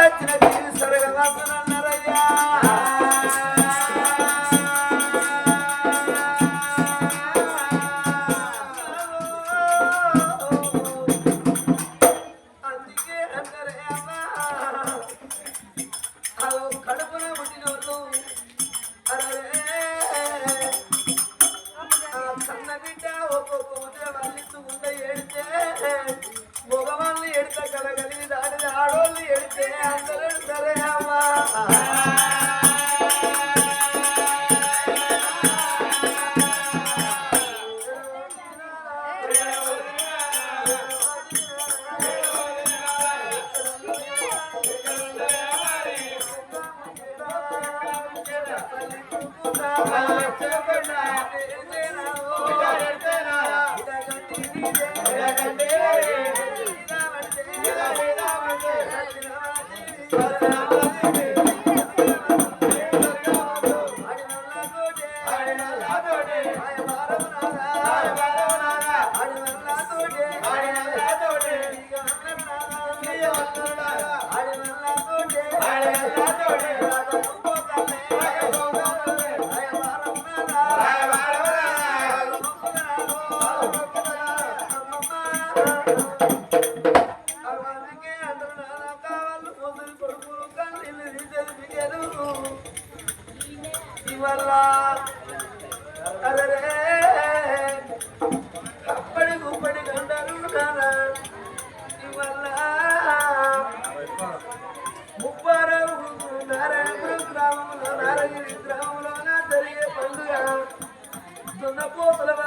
సచ్చిన సరగదా Vamos a la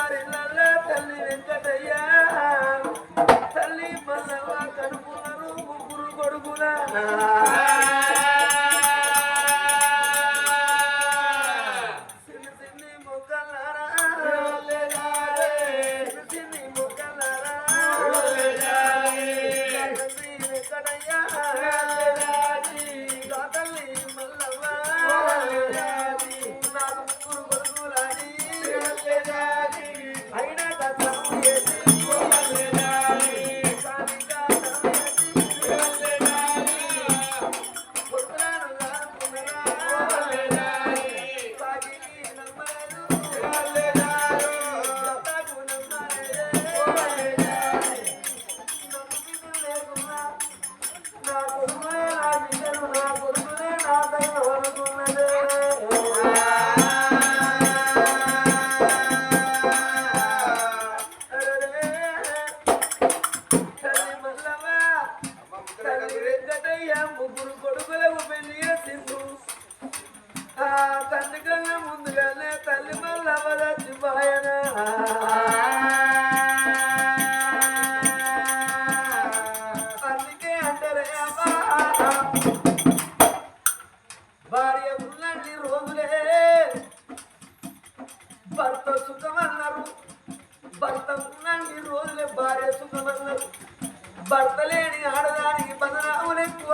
భర్త లేని ఆడదానికి బదనాములు ఎక్కువ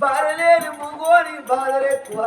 భార్య లేని మూగోని బాధలు ఎక్కువ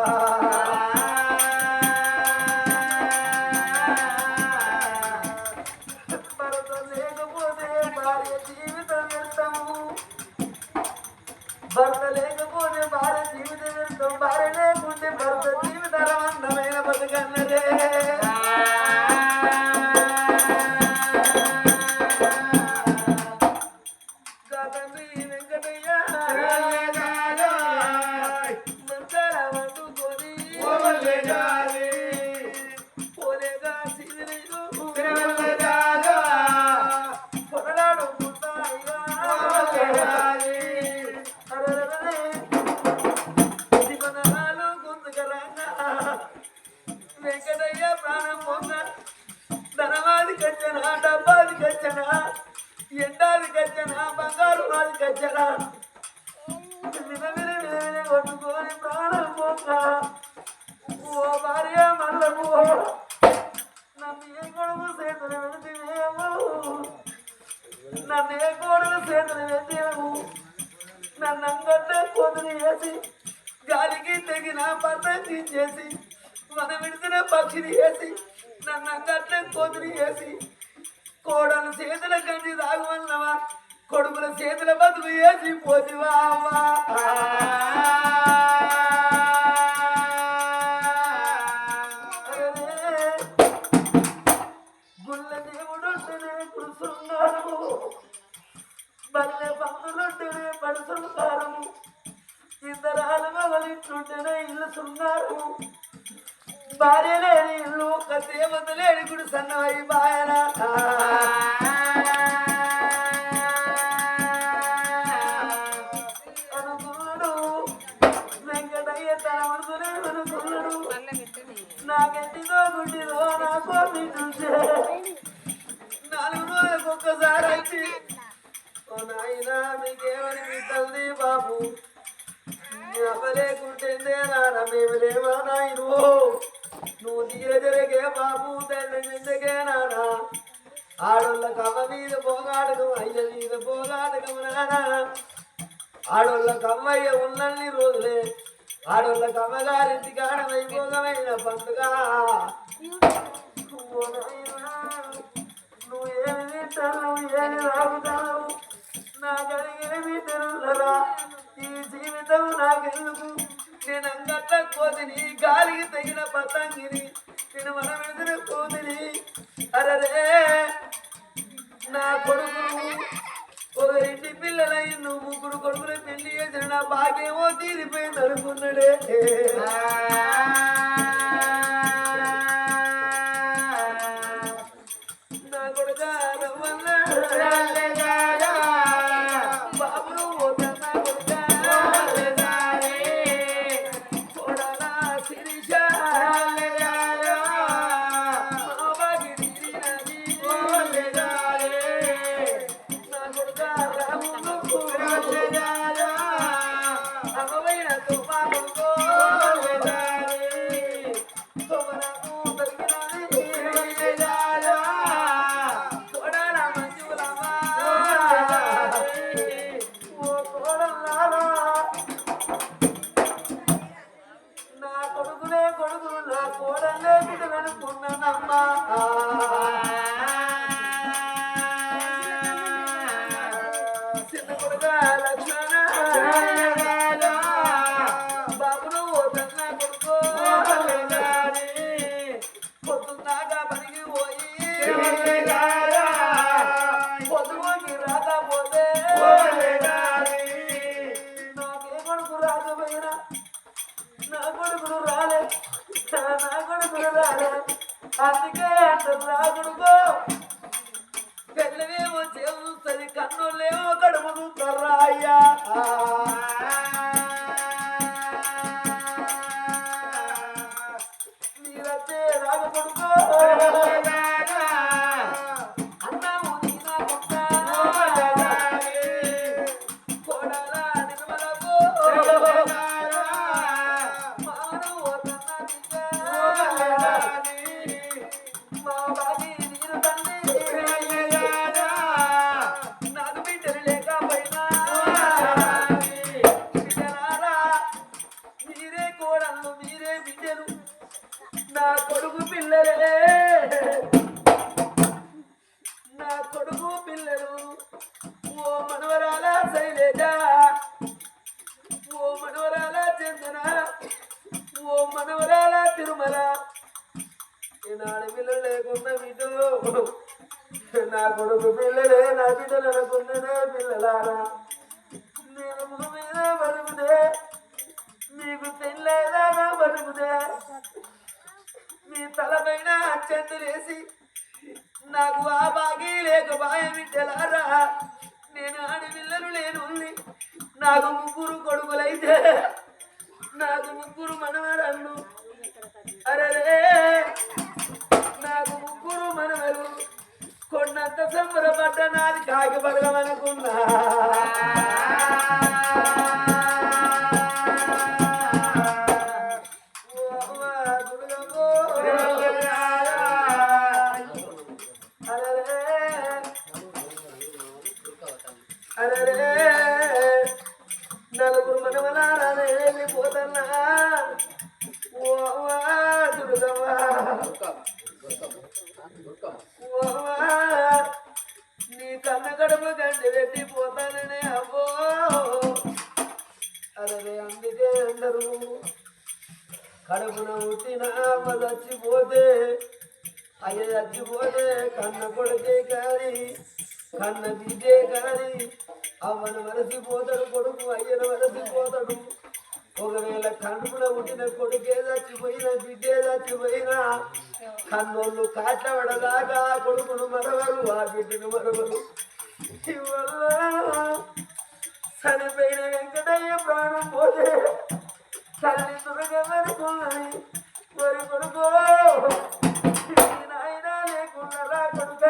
నన్నే గోడల చేతులు పెట్టేవు నన్ను అంగట్టే కొద్దులు వేసి గాలికి తెగిన పద్ధతి చేసి మన విడిచిన పక్షిని వేసి నన్ను అంగట్టే కొద్దులు వేసి కోడల చేతుల కంది కొడుకుల చేతుల బతుకు వేసి పోతివా? శృంగారము బల్లె పందులుంటేనే పడి శృంగారము ఇందరాలు వెళ్ళిట్లుంటేనే ఇల్లు శృంగారము భార్య లేని ఇల్లు ఒక సేవత లేని గుడి సన్నవాయి బాయనా ఒక్కసారి వచ్చి ఓ నాయనా మీకేమనిపిస్తుంది బాబు. లేకుంటే నాన్న మేము లేవా నాయను నువ్వు తీర జరిగే బాబు తండ్రి నిందకే నాన్న. ఆడోళ్ళ కమ్మ మీద పోగాడకం అయ్య మీద పోగాడకం నాన్న. ఆడోళ్ళ కమ్మయ్య ఉన్నన్ని రోజులే. ఆడోళ్ళ కమ్మగారింటి కాడ వైభోగమైన పండుగ. ఏమి తింటావు ఏమి తాగుతావు తెలుసరా ఈ జీవితం నాకెందుకు నేను అంగట్ల కోతిని గాలికి తగిన పతంగిని నేను మనం ఎదురు కోతిని అరరే నా కొడుకు ఒక ఇంటి పిల్లలై నువ్వు ముగ్గురు కొడుకులు పెళ్ళి చేసిన నా భాగ్యమో తీరిపోయింది అనుకున్నాడే చిన్న కొడుక లక్ష్మణ బిడ్డలారా నేను ఆడపిల్లలు లేను నాకు ముగ్గురు కొడుకులైతే నాకు ముగ్గురు మనవరన్ను అరే నాకు ముగ్గురు మనవరు కొన్నంత సంబరపడ్డ నాది కాకి బతకమనుకున్నా నలుగురు మనవలారా వెళ్ళిపోతన్నా ఓ అమ్మా, నీ కన్న కడుపు గండి పెట్టిపోతాననే అబ్బో అరే అందుకే అందరూ కడుపున పుట్టిన అమ్మ చచ్చిపోతే అయ్య చచ్చిపోతే కన్న కొడుకే కానీ కన్న బిడ్డే కానీ అమ్మను మరసిపోతాడు కొడుకు అయ్యను మరసిపోతాడు ఒకవేళ కడుపులో ఉండిన కొడుకే చచ్చిపోయిన బిడ్డే చచ్చిపోయినా కన్నోళ్ళు కాట్లవడదాకా కొడుకును మరవరు ఆ బిడ్డను మరవరు. ఇవల్ల చనిపోయిన వెంకటయ్య ప్రాణం పోతే తల్లి దుర్గమనుకున్నది మరి కొడుకో నాయన లేకున్నరా కొడుక.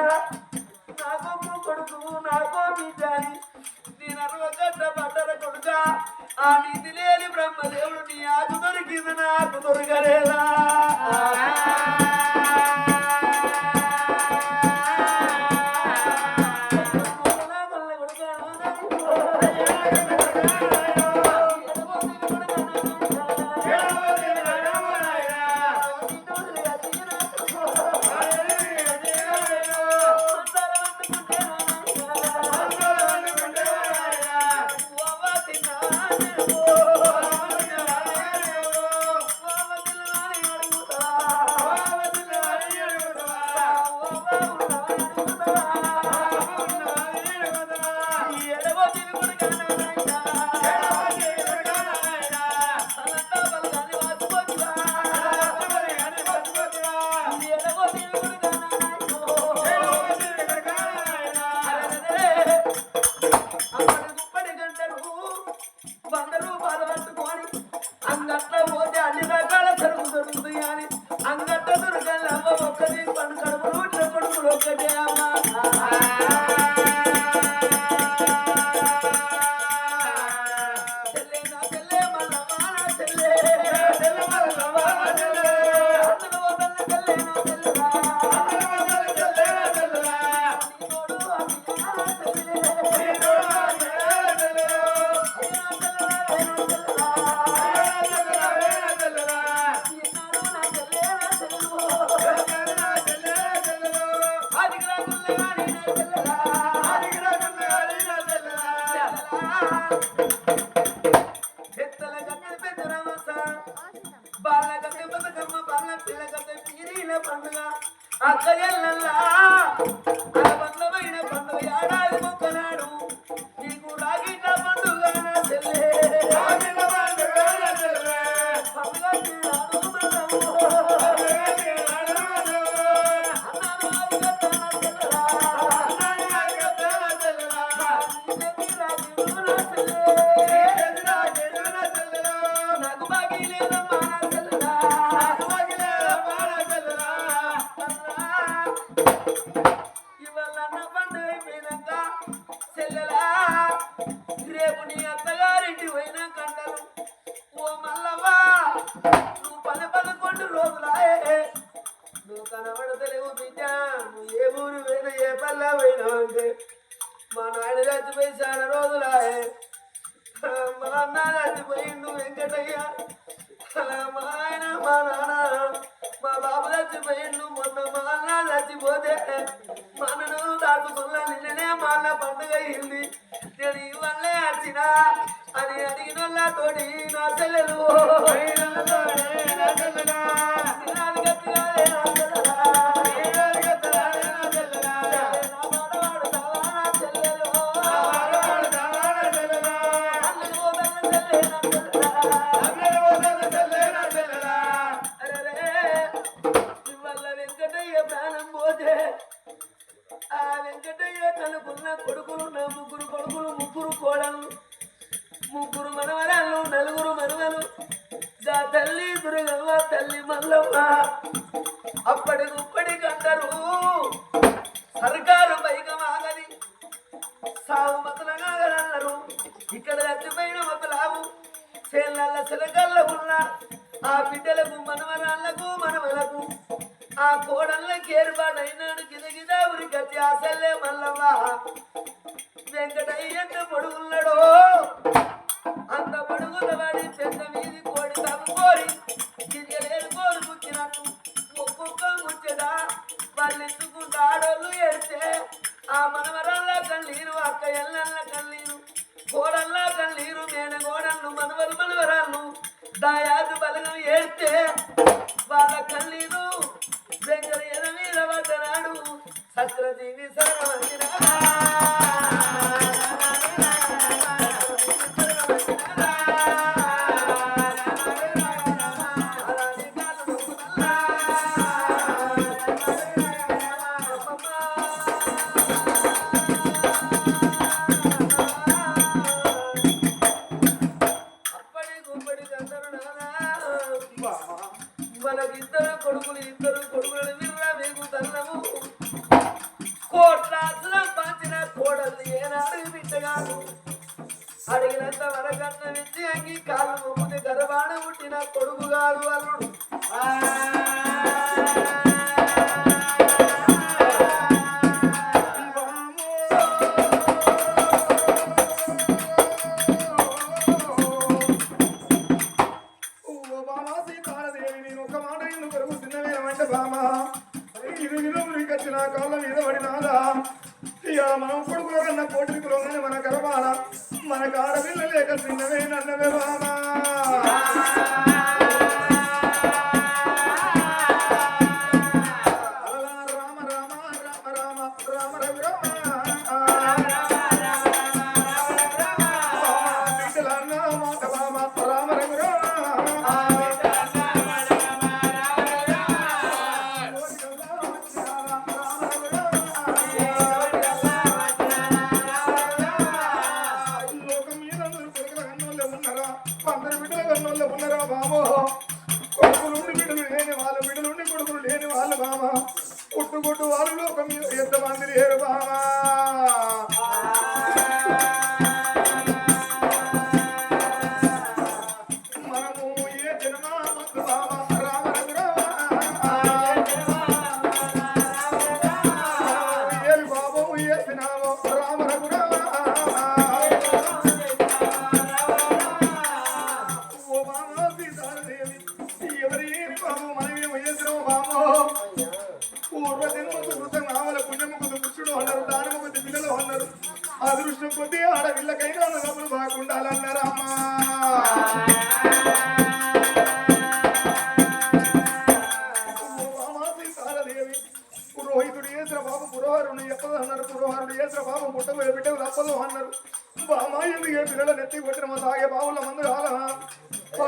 నాకొమ్మ కొడుకు నాకో బిడ్డాని నేను అరవగడ్డ కొడుక ఆ నీతి లేని బ్రహ్మదేవుడు నీ ఆకు దొరికింది నాకు దొరకలేదా? అక్కజల్లల్లా ఆ బంధమైన పండుగ ఏడాది మొక్కనాడు. నా చెల్లెలు. చిన్నది అప్పటి గుప్పటి కందరు సర్కారు పైగా ఆగది సాగు మతలనాగలన్నారు ఇక్కడ చచ్చిపోయిన మతలావు చేళ్ళ చిలకల్ల ఉన్న ఆ బిడ్డలకు మనవరాళ్ళకు మనవలకు ఆ కోడళ్ళకి ఏర్పాటైనాడు గిదగిద గతి అసలే మల్లవ్వ. వెంకటయ్య ఎంత పొడుగున్నాడో అంత పొడుగుల వాడి చెందమి ఎల్లల్ల కన్నీరు గోడల్లా కన్నీరు మేడ గోడన్ను మనవరు మనవరాళ్ళు దాయాదు బలగం ఏడితే కాలము మొగుని గర్వాణ పుట్టిన కొడుకుగాడు అల్లుడు.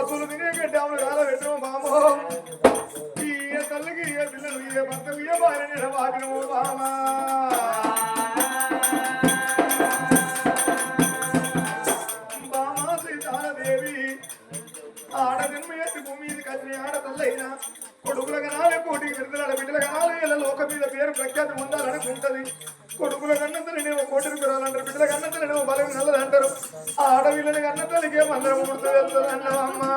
వసూలు తినేకంటే ఆమె చాలా పెట్టము బామో ఏ తల్లికి ఏ పిల్లలు ఏ భర్తలు ఏ భార్య బాబినము బామా పిల్లలు ఒక మీద పేరు ప్రఖ్యాతి ఉండాలని ఉంటది. కొడుకుల కన్నంతని నేను కోటి రూపాయలంటారు బిడ్డల కన్నంతని నేను బలం నల్లది అంటారు. ఆ ఆడవిల్లని కన్నంతలకి ఏమందరం ఉంటుంది అన్నవమ్మా